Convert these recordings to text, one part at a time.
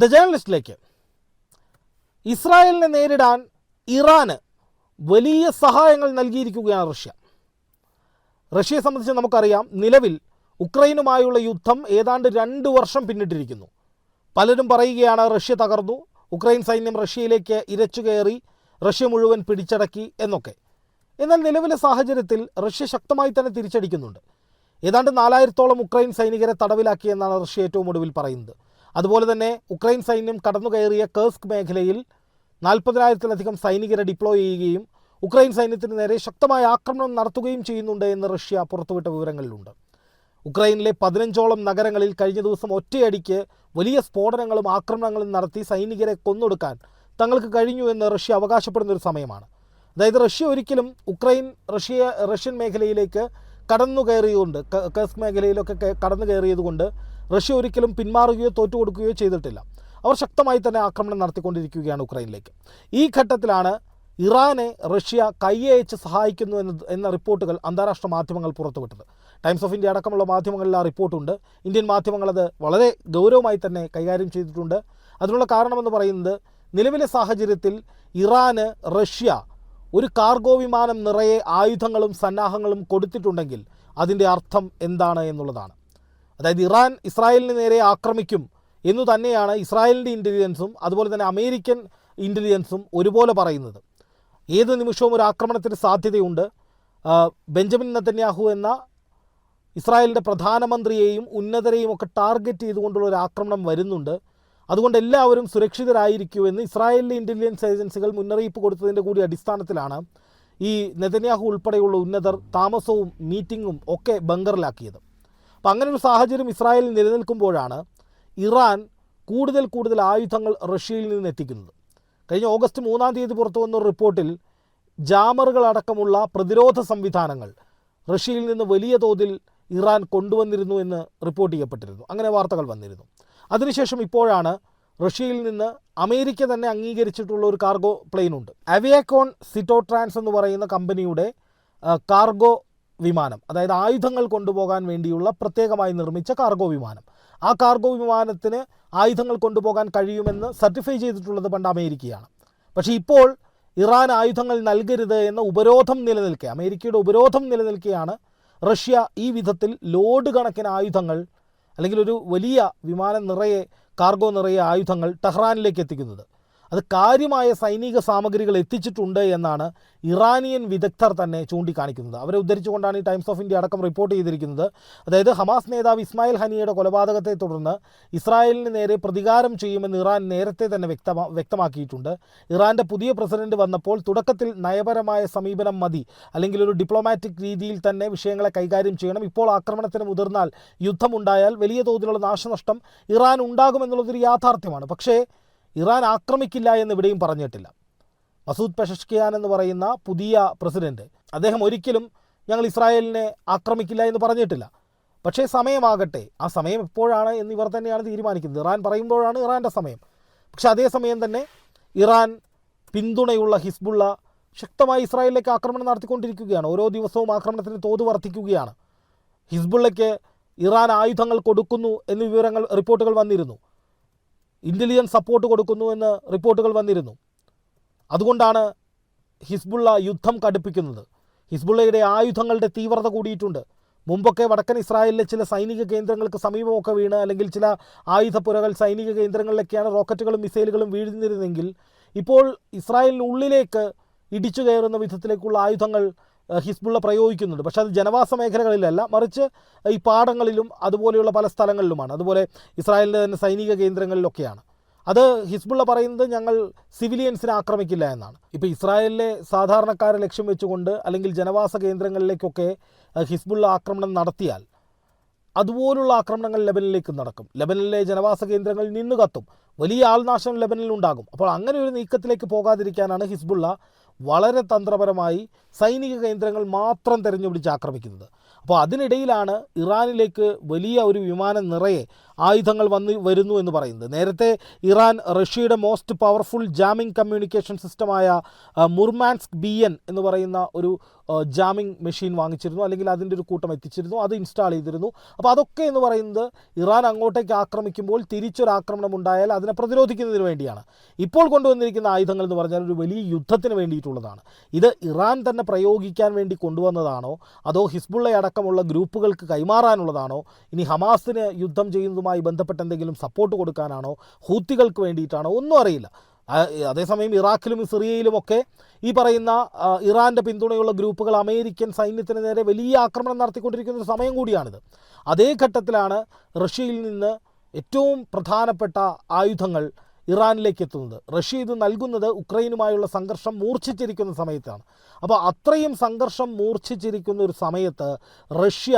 The ജേണലിസ്റ്റിലേക്ക്. ഇസ്രായേലിനെ നേരിടാൻ ഇറാന് വലിയ സഹായങ്ങൾ നൽകിയിരിക്കുകയാണ് റഷ്യ. റഷ്യയെ സംബന്ധിച്ച് നമുക്കറിയാം നിലവിൽ ഉക്രൈനുമായുള്ള യുദ്ധം ഏതാണ്ട് രണ്ട് വർഷം പിന്നിട്ടിരിക്കുന്നു. പലരും പറയുകയാണ് റഷ്യ തകർന്നു ഉക്രൈൻ സൈന്യം റഷ്യയിലേക്ക് ഇരച്ചു കയറി റഷ്യ മുഴുവൻ പിടിച്ചടക്കി എന്നൊക്കെ. എന്നാൽ നിലവിലെ സാഹചര്യത്തിൽ റഷ്യ ശക്തമായി തന്നെ തിരിച്ചടിക്കുന്നുണ്ട്. ഏതാണ്ട് നാലായിരത്തോളം ഉക്രൈൻ സൈനികരെ തടവിലാക്കിയെന്നാണ് റഷ്യ ഏറ്റവും ഒടുവിൽ പറയുന്നത്. അതുപോലെ തന്നെ ഉക്രൈൻ സൈന്യം കടന്നു കയറിയ കേസ്ക് മേഖലയിൽ നാൽപ്പതിനായിരത്തിലധികം സൈനികരെ ഡിപ്ലോയ് ചെയ്യുകയും ഉക്രൈൻ സൈന്യത്തിന് നേരെ ശക്തമായ ആക്രമണം നടത്തുകയും ചെയ്യുന്നുണ്ട് എന്ന് റഷ്യ പുറത്തുവിട്ട വിവരങ്ങളിലുണ്ട്. ഉക്രൈനിലെ പതിനഞ്ചോളം നഗരങ്ങളിൽ കഴിഞ്ഞ ദിവസം ഒറ്റയടിക്ക് വലിയ സ്ഫോടനങ്ങളും ആക്രമണങ്ങളും നടത്തി സൈനികരെ കൊന്നൊടുക്കാൻ തങ്ങൾക്ക് കഴിഞ്ഞു എന്ന് റഷ്യ അവകാശപ്പെടുന്ന ഒരു സമയമാണ്. അതായത് റഷ്യ ഒരിക്കലും ഉക്രൈൻ റഷ്യ റഷ്യൻ മേഖലയിലേക്ക് കടന്നു കയറിയതുകൊണ്ട് കസ്ക് മേഖലയിലൊക്കെ കടന്നു കയറിയതുകൊണ്ട് റഷ്യ ഒരിക്കലും പിന്മാറുകയോ തോറ്റുകൊടുക്കുകയോ ചെയ്തിട്ടില്ല. അവർ ശക്തമായി തന്നെ ആക്രമണം നടത്തിക്കൊണ്ടിരിക്കുകയാണ് ഉക്രൈനിലേക്ക്. ഈ ഘട്ടത്തിലാണ് ഇറാനെ റഷ്യ കൈയയച്ച് സഹായിക്കുന്നു എന്ന എന്ന റിപ്പോർട്ടുകൾ അന്താരാഷ്ട്ര മാധ്യമങ്ങൾ പുറത്തുവിട്ടത്. ടൈംസ് ഓഫ് ഇന്ത്യ അടക്കമുള്ള മാധ്യമങ്ങളിൽ ആ റിപ്പോർട്ടുണ്ട്. ഇന്ത്യൻ മാധ്യമങ്ങൾ അത് വളരെ ഗൗരവമായി തന്നെ കൈകാര്യം ചെയ്തിട്ടുണ്ട്. അതിനുള്ള കാരണമെന്ന് പറയുന്നത് നിലവിലെ സാഹചര്യത്തിൽ ഇറാന് റഷ്യ ഒരു കാർഗോ വിമാനം നിറയെ ആയുധങ്ങളും സന്നാഹങ്ങളും കൊടുത്തിട്ടുണ്ടെങ്കിൽ അതിന്റെ അർത്ഥം എന്താണ് എന്നുള്ളതാണ്. അതായത് ഇറാൻ ഇസ്രായേലിന് നേരെ ആക്രമിക്കും എന്നു തന്നെയാണ് ഇസ്രായേലിന്റെ ഇന്റലിജൻസും അതുപോലെ തന്നെ അമേരിക്കൻ ഇന്റലിജൻസും ഒരുപോലെ പറയുന്നത്. ഏത് നിമിഷവും ഒരു ആക്രമണത്തിന് സാധ്യതയുണ്ട്. ബെഞ്ചമിൻ നത്തന്യാഹു എന്ന ഇസ്രായേലിന്റെ പ്രധാനമന്ത്രിയെയും ഉന്നതരെയും ഒക്കെ ടാർഗറ്റ് ചെയ്തുകൊണ്ടുള്ള ഒരു ആക്രമണം വരുന്നുണ്ട്. അതുകൊണ്ട് എല്ലാവരും സുരക്ഷിതരായിരിക്കൂ എന്ന് ഇസ്രായേലിലെ ഇന്റലിജൻസ് ഏജൻസികൾ മുന്നറിയിപ്പ് കൊടുത്തതിന്റെ കൂടി അടിസ്ഥാനത്തിലാണ് ഈ നെതന്യാഹു ഉൾപ്പെടെയുള്ള ഉന്നതർ താമസവും മീറ്റിങ്ങും ഒക്കെ ബങ്കറിലാക്കിയത് അപ്പം അങ്ങനെ ഒരു സാഹചര്യം ഇസ്രായേലിൽ നിലനിൽക്കുമ്പോഴാണ് ഇറാൻ കൂടുതൽ കൂടുതൽ ആയുധങ്ങൾ റഷ്യയിൽ നിന്ന് എത്തിക്കുന്നത്. കഴിഞ്ഞ ഓഗസ്റ്റ് മൂന്നാം തീയതി പുറത്തു വന്ന റിപ്പോർട്ടിൽ ജാമറുകൾ അടക്കമുള്ള പ്രതിരോധ സംവിധാനങ്ങൾ റഷ്യയിൽ നിന്ന് വലിയ തോതിൽ ഇറാൻ കൊണ്ടുവന്നിരുന്നു എന്ന് റിപ്പോർട്ട് ചെയ്യപ്പെട്ടിരുന്നു. അങ്ങനെ വാർത്തകൾ വന്നിരുന്നു. അതിനുശേഷം ഇപ്പോഴാണ് റഷ്യയിൽ നിന്ന് അമേരിക്ക തന്നെ അംഗീകരിച്ചിട്ടുള്ള ഒരു കാർഗോ പ്ലെയിൻ ഉണ്ട് അവിയാക്കോൺ സിറ്റോട്രാൻസ് എന്ന് പറയുന്ന കമ്പനിയുടെ കാർഗോ വിമാനം അതായത് ആയുധങ്ങൾ കൊണ്ടുപോകാൻ വേണ്ടിയുള്ള പ്രത്യേകമായി നിർമ്മിച്ച കാർഗോ വിമാനം. ആ കാർഗോ വിമാനത്തിന് ആയുധങ്ങൾ കൊണ്ടുപോകാൻ കഴിയുമെന്ന് സർട്ടിഫൈ ചെയ്തിട്ടുള്ളത് പണ്ട് അമേരിക്കയാണ്. പക്ഷേ ഇപ്പോൾ ഇറാൻ ആയുധങ്ങൾ നൽകരുത് എന്ന ഉപരോധം നിലനിൽക്കെ അമേരിക്കയുടെ ഉപരോധം നിലനിൽക്കെയാണ് റഷ്യ ഈ വിധത്തിൽ ലോഡ് കണക്കിന് ആയുധങ്ങൾ അല്ലെങ്കിൽ ഒരു വലിയ വിമാനം നിറയെ കാർഗോ നിറയെ ആയുധങ്ങൾ ടെഹ്റാനിലേക്ക് എത്തിക്കുന്നത്. അത് കാര്യമായ സൈനിക സാമഗ്രികൾ എത്തിച്ചിട്ടുണ്ട് എന്നാണ് ഇറാനിയൻ വിദഗ്ധർ തന്നെ ചൂണ്ടിക്കാണിക്കുന്നത്. അവരെ ഉദ്ധരിച്ചുകൊണ്ടാണ് ഈ ടൈംസ് ഓഫ് ഇന്ത്യ അടക്കം റിപ്പോർട്ട് ചെയ്തിരിക്കുന്നത്. അതായത് ഹമാസ് നേതാവ് ഇസ്മായിൽ ഹനിയുടെ കൊലപാതകത്തെ തുടർന്ന് ഇസ്രായേലിന് നേരെ പ്രതികാരം ചെയ്യുമെന്ന് ഇറാൻ നേരത്തെ തന്നെ വ്യക്തമാ വ്യക്തമാക്കിയിട്ടുണ്ട്. ഇറാന്റെ പുതിയ പ്രസിഡന്റ് വന്നപ്പോൾ തുടക്കത്തിൽ നയപരമായ സമീപനം മതി അല്ലെങ്കിൽ ഒരു ഡിപ്ലോമാറ്റിക് രീതിയിൽ തന്നെ വിഷയങ്ങളെ കൈകാര്യം ചെയ്യണം. ഇപ്പോൾ ആക്രമണത്തിന് മുതിർന്നാൽ യുദ്ധമുണ്ടായാൽ വലിയ തോതിലുള്ള നാശനഷ്ടം ഇറാൻ ഉണ്ടാകുമെന്നുള്ളതൊരു യാഥാർത്ഥ്യമാണ്. പക്ഷേ ഇറാൻ ആക്രമിക്കില്ല എന്ന് ഇവിടെയും പറഞ്ഞിട്ടില്ല. മസൂദ് പെഷഷ്കിയാൻ എന്ന് പറയുന്ന പുതിയ പ്രസിഡന്റ് അദ്ദേഹം ഒരിക്കലും ഞങ്ങൾ ഇസ്രായേലിനെ ആക്രമിക്കില്ല എന്ന് പറഞ്ഞിട്ടില്ല. പക്ഷേ സമയമാകട്ടെ ആ സമയം എപ്പോഴാണ് എന്ന് ഇവർ തന്നെയാണ് തീരുമാനിക്കുന്നത്. ഇറാൻ പറയുമ്പോഴാണ് ഇറാന്റെ സമയം. പക്ഷേ അതേസമയം തന്നെ ഇറാൻ പിന്തുണയുള്ള ഹിസ്ബുള്ള ശക്തമായി ഇസ്രായേലിലേക്ക് ആക്രമണം നടത്തിക്കൊണ്ടിരിക്കുകയാണ്. ഓരോ ദിവസവും ആക്രമണത്തിന് തോത് വർദ്ധിക്കുകയാണ്. ഹിസ്ബുള്ളയ്ക്ക് ഇറാൻ ആയുധങ്ങൾ കൊടുക്കുന്നു എന്നീ വിവരങ്ങൾ റിപ്പോർട്ടുകൾ വന്നിരുന്നു. ഇന്റലിജൻസ് സപ്പോർട്ട് കൊടുക്കുന്നു എന്ന് റിപ്പോർട്ടുകൾ വന്നിരുന്നു. അതുകൊണ്ടാണ് ഹിസ്ബുള്ള യുദ്ധം കടുപ്പിക്കുന്നത്. ഹിസ്ബുള്ളയുടെ ആയുധങ്ങളുടെ തീവ്രത കൂടിയിട്ടുണ്ട്. മുമ്പൊക്കെ വടക്കൻ ഇസ്രായേലിലെ ചില സൈനിക കേന്ദ്രങ്ങൾക്ക് സമീപമൊക്കെ വീണ് അല്ലെങ്കിൽ ചില ആയുധപ്പുരകൾ സൈനിക കേന്ദ്രങ്ങളിലൊക്കെയാണ് റോക്കറ്റുകളും മിസൈലുകളും വീഴുന്നിരുന്നെങ്കിൽ ഇപ്പോൾ ഇസ്രായേലിനുള്ളിലേക്ക് ഇടിച്ചു കയറുന്ന വിധത്തിലേക്കുള്ള ആയുധങ്ങൾ ഹിസ്ബുള്ള പ്രയോഗിക്കുന്നുണ്ട്. പക്ഷേ അത് ജനവാസ മേഖലകളിലല്ല. മറിച്ച് ഈ പാടങ്ങളിലും അതുപോലെയുള്ള പല സ്ഥലങ്ങളിലുമാണ്. അതുപോലെ ഇസ്രായേലിന്റെ തന്നെ സൈനിക കേന്ദ്രങ്ങളിലൊക്കെയാണ്. അത് ഹിസ്ബുള്ള പറയുന്നത് ഞങ്ങൾ സിവിലിയൻസിനെ ആക്രമിക്കില്ല എന്നാണ്. ഇപ്പോൾ ഇസ്രായേലിലെ സാധാരണക്കാരെ ലക്ഷ്യം വെച്ചുകൊണ്ട് അല്ലെങ്കിൽ ജനവാസ കേന്ദ്രങ്ങളിലേക്കൊക്കെ ഹിസ്ബുള്ള ആക്രമണം നടത്തിയാൽ അതുപോലുള്ള ആക്രമണങ്ങൾ ലെബനിലേക്ക് നടക്കും. ലെബനിലെ ജനവാസ കേന്ദ്രങ്ങളിൽ നിന്ന് കത്തും. വലിയ ആൾനാശം ലെബനിൽ ഉണ്ടാകും. അപ്പോൾ അങ്ങനെ ഒരു നീക്കത്തിലേക്ക് പോകാതിരിക്കാനാണ് ഹിസ്ബുള്ള വളരെ തന്ത്രപരമായി സൈനിക കേന്ദ്രങ്ങൾ മാത്രം തിരഞ്ഞുപിടിച്ച് ആക്രമിക്കുന്നത്. അപ്പോൾ അതിനിടയിലാണ് ഇറാനിലേക്ക് വലിയ ഒരു വിമാനം നിറയെ ആയുധങ്ങൾ വന്ന് വരുന്നു എന്ന് പറയുന്നത്. നേരത്തെ ഇറാൻ റഷ്യയുടെ മോസ്റ്റ് പവർഫുൾ ജാമിംഗ് കമ്മ്യൂണിക്കേഷൻ സിസ്റ്റമായ മുർമാൻസ്ക് ബി എൻ എന്ന് പറയുന്ന ഒരു ജാമിംഗ് മെഷീൻ വാങ്ങിച്ചിരുന്നു. അല്ലെങ്കിൽ അതിന്റെ ഒരു കൂട്ടം എത്തിച്ചിരുന്നു. അത് ഇൻസ്റ്റാൾ ചെയ്തിരുന്നു. അപ്പോൾ അതൊക്കെ എന്ന് പറയുന്നത് ഇറാൻ അങ്ങോട്ടേക്ക് ആക്രമിക്കുമ്പോൾ തിരിച്ചൊരു ആക്രമണം ഉണ്ടായാൽ അതിനെ പ്രതിരോധിക്കുന്നതിന് വേണ്ടിയാണ്. ഇപ്പോൾ കൊണ്ടുവന്നിരിക്കുന്ന ആയുധങ്ങൾ എന്ന് പറഞ്ഞാൽ ഒരു വലിയ യുദ്ധത്തിന് വേണ്ടിയിട്ടുള്ളതാണ്. ഇത് ഇറാൻ തന്നെ പ്രയോഗിക്കാൻ വേണ്ടി കൊണ്ടുവന്നതാണോ? അതോ ഹിസ്ബുള്ള അടക്കമുള്ള ഗ്രൂപ്പുകൾക്ക് കൈമാറാനുള്ളതാണോ? ഇനി ഹമാസിന് യുദ്ധം ചെയ്യുന്നതുമായി ബന്ധപ്പെട്ട് എന്തെങ്കിലും സപ്പോർട്ട് കൊടുക്കാനാണോ? ഹൂത്തികൾക്ക് വേണ്ടിയിട്ടാണോ? ഒന്നും അറിയില്ല. അതേസമയം ഇറാഖിലും സിറിയയിലുമൊക്കെ ഈ പറയുന്ന ഇറാന്റെ പിന്തുണയുള്ള ഗ്രൂപ്പുകൾ അമേരിക്കൻ സൈന്യത്തിന് നേരെ വലിയ ആക്രമണം നടത്തിക്കൊണ്ടിരിക്കുന്ന ഒരു സമയം കൂടിയാണിത്. അതേ ഘട്ടത്തിലാണ് റഷ്യയിൽ നിന്ന് ഏറ്റവും പ്രധാനപ്പെട്ട ആയുധങ്ങൾ ഇറാനിലേക്ക് എത്തുന്നത് റഷ്യ ഇത് നൽകുന്നത് ഉക്രൈനുമായുള്ള സംഘർഷം മൂർച്ഛിച്ചിരിക്കുന്ന സമയത്താണ്. അപ്പോൾ അത്രയും സംഘർഷം മൂർച്ഛിച്ചിരിക്കുന്ന ഒരു സമയത്ത് റഷ്യ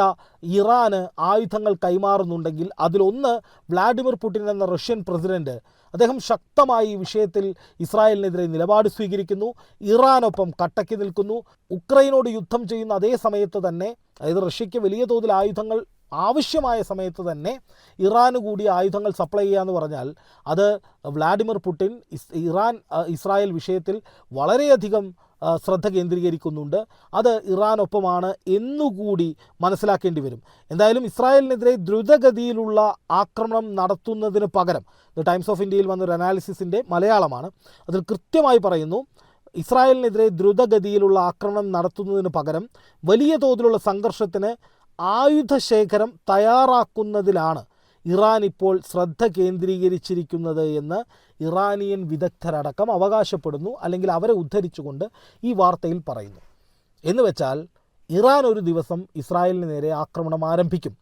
ഇറാന് ആയുധങ്ങൾ കൈമാറുന്നുണ്ടെങ്കിൽ അതിലൊന്ന് വ്ളാഡിമിർ പുടിൻ എന്ന റഷ്യൻ പ്രസിഡന്റ് അദ്ദേഹം ശക്തമായി ഈ വിഷയത്തിൽ ഇസ്രായേലിനെതിരെ നിലപാട് സ്വീകരിക്കുന്നു. ഇറാനൊപ്പം കട്ടക്കി നിൽക്കുന്നു. ഉക്രൈനോട് യുദ്ധം ചെയ്യുന്ന അതേ സമയത്ത് തന്നെ അതായത് റഷ്യയ്ക്ക് വലിയ തോതിൽ ആയുധങ്ങൾ ആവശ്യമായ സമയത്ത് തന്നെ ഇറാന് കൂടി ആയുധങ്ങൾ സപ്ലൈ ചെയ്യുക എന്ന് പറഞ്ഞാൽ അത് വ്ളാഡിമിർ പുടിൻ ഇറാൻ ഇസ്രായേൽ വിഷയത്തിൽ വളരെയധികം ശ്രദ്ധ കേന്ദ്രീകരിക്കുന്നുണ്ട്. അത് ഇറാനൊപ്പമാണ് എന്നുകൂടി മനസ്സിലാക്കേണ്ടി വരും. എന്തായാലും ഇസ്രായേലിനെതിരെ ദ്രുതഗതിയിലുള്ള ആക്രമണം നടത്തുന്നതിന് പകരം ദ ടൈംസ് ഓഫ് ഇന്ത്യയിൽ വന്നൊരു അനാലിസിസിന്റെ മലയാളമാണ്. അതിൽ കൃത്യമായി പറയുന്നു ഇസ്രായേലിനെതിരെ ദ്രുതഗതിയിലുള്ള ആക്രമണം നടത്തുന്നതിന് പകരം വലിയ തോതിലുള്ള സംഘർഷത്തിന് ആയുധശേഖരം തയ്യാറാക്കുന്നതിലാണ് ഇറാൻ ഇപ്പോൾ ശ്രദ്ധ കേന്ദ്രീകരിച്ചിരിക്കുന്നത് എന്ന് ഇറാനിയൻ വിദഗ്ധരടക്കം അവകാശപ്പെടുന്നു അല്ലെങ്കിൽ അവരെ ഉദ്ധരിച്ചുകൊണ്ട് ഈ വാർത്തയിൽ പറയുന്നു. എന്ന് വെച്ചാൽ ഇറാൻ ഒരു ദിവസം ഇസ്രായേലിന് നേരെ ആക്രമണം ആരംഭിക്കും.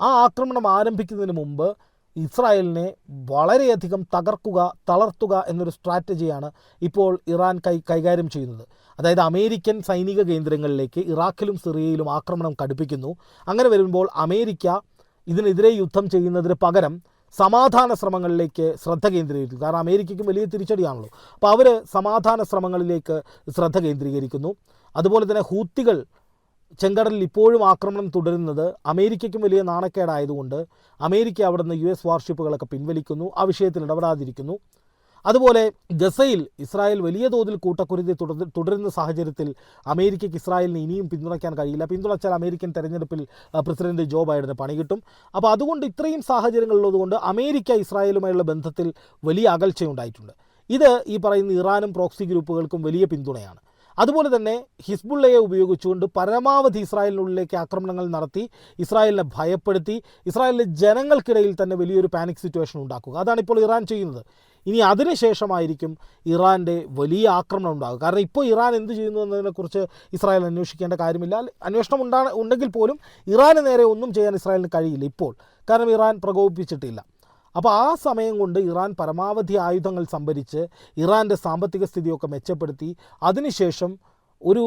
ആ ആക്രമണം ആരംഭിക്കുന്നതിന് മുമ്പ് ഇസ്രായേലിനെ വളരെയധികം തകർക്കുക തളർത്തുക എന്നൊരു സ്ട്രാറ്റജിയാണ് ഇപ്പോൾ ഇറാൻ കൈ കൈകാര്യം ചെയ്യുന്നത്. അതായത് അമേരിക്കൻ സൈനിക കേന്ദ്രങ്ങളിലേക്ക് ഇറാഖിലും സിറിയയിലും ആക്രമണം കടുപ്പിക്കുന്നു. അങ്ങനെ വരുമ്പോൾ അമേരിക്ക ഇതിനെതിരെ യുദ്ധം ചെയ്യുന്നതിന് പകരം സമാധാന ശ്രമങ്ങളിലേക്ക് ശ്രദ്ധ കേന്ദ്രീകരിക്കുന്നു. കാരണം അമേരിക്കയ്ക്കും വലിയ തിരിച്ചടിയാണല്ലോ. അപ്പോൾ അവർ സമാധാന ശ്രമങ്ങളിലേക്ക് ശ്രദ്ധ കേന്ദ്രീകരിക്കുന്നു. അതുപോലെ തന്നെ ഹൂത്തികൾ ചെങ്കടലിൽ ഇപ്പോഴും ആക്രമണം തുടരുന്നത് അമേരിക്കയ്ക്കും വലിയ നാണക്കേടായതുകൊണ്ട് അമേരിക്ക അവിടെ നിന്ന് യു എസ് വാർഷിപ്പുകളൊക്കെ പിൻവലിക്കുന്നു ആ വിഷയത്തിൽ ഇടപെടാതിരിക്കുന്നു. അതുപോലെ ഗസയിൽ ഇസ്രായേൽ വലിയ തോതിൽ കൂട്ടക്കുരുതി തുടരുന്ന സാഹചര്യത്തിൽ അമേരിക്കയ്ക്ക് ഇസ്രായേലിനെ ഇനിയും പിന്തുണയ്ക്കാൻ കഴിയില്ല. പിന്തുണച്ചാൽ അമേരിക്കൻ തെരഞ്ഞെടുപ്പിൽ പ്രസിഡന്റ് ജോ ബൈഡന് പണി കിട്ടും. അപ്പോൾ അതുകൊണ്ട് ഇത്രയും സാഹചര്യങ്ങളുള്ളതുകൊണ്ട് അമേരിക്ക ഇസ്രായേലുമായുള്ള ബന്ധത്തിൽ വലിയ അകൽച്ചയുണ്ടായിട്ടുണ്ട്. ഇത് ഈ പറയുന്ന ഇറാനും പ്രോക്സി ഗ്രൂപ്പുകൾക്കും വലിയ പിന്തുണയാണ്. അതുപോലെ തന്നെ ഹിസ്ബുള്ളയെ ഉപയോഗിച്ചുകൊണ്ട് പരമാവധി ഇസ്രായേലിനുള്ളിലേക്ക് ആക്രമണങ്ങൾ നടത്തി ഇസ്രായേലിനെ ഭയപ്പെടുത്തി ഇസ്രായേലിലെ ജനങ്ങൾക്കിടയിൽ തന്നെ വലിയൊരു പാനിക് സിറ്റുവേഷൻ ഉണ്ടാക്കുക. അതാണ് ഇപ്പോൾ ഇറാൻ ചെയ്യുന്നത്. ഇനി അതിനുശേഷമായിരിക്കും ഇറാന്റെ വലിയ ആക്രമണം ഉണ്ടാകുക കാരണം ഇപ്പോൾ ഇറാൻ എന്ത് ചെയ്യുന്നു എന്നതിനെക്കുറിച്ച് ഇസ്രായേൽ അന്വേഷിക്കേണ്ട കാര്യമില്ല. അന്വേഷണം ഉണ്ടാ ഉണ്ടെങ്കിൽ പോലും ഇറാന് നേരെ ഒന്നും ചെയ്യാൻ ഇസ്രായേലിന് കഴിയില്ല ഇപ്പോൾ. കാരണം ഇറാൻ പ്രകോപിപ്പിച്ചിട്ടില്ല. അപ്പോൾ ആ സമയം കൊണ്ട് ഇറാൻ പരമാവധി ആയുധങ്ങൾ സംഭരിച്ച് ഇറാന്റെ സാമ്പത്തിക സ്ഥിതിയൊക്കെ മെച്ചപ്പെടുത്തി. അതിനുശേഷം ഒരു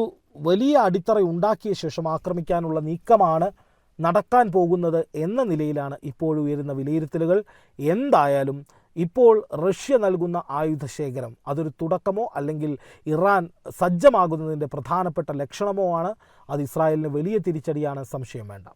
വലിയ അടിത്തറ ഉണ്ടാക്കിയ ശേഷം ആക്രമിക്കാനുള്ള നീക്കമാണ് നടക്കാൻ പോകുന്നത് എന്ന നിലയിലാണ് ഇപ്പോൾ ഉയരുന്ന വിലയിരുത്തലുകൾ. എന്തായാലും ഇപ്പോൾ റഷ്യ നൽകുന്ന ആയുധശേഖരം അതൊരു തുടക്കമോ അല്ലെങ്കിൽ ഇറാൻ സജ്ജമാകുന്നതിന്റെ പ്രധാനപ്പെട്ട ലക്ഷണമോ ആണ്? അത് ഇസ്രായേലിന് വലിയ തിരിച്ചടിയാണ് സംശയം വേണ്ട.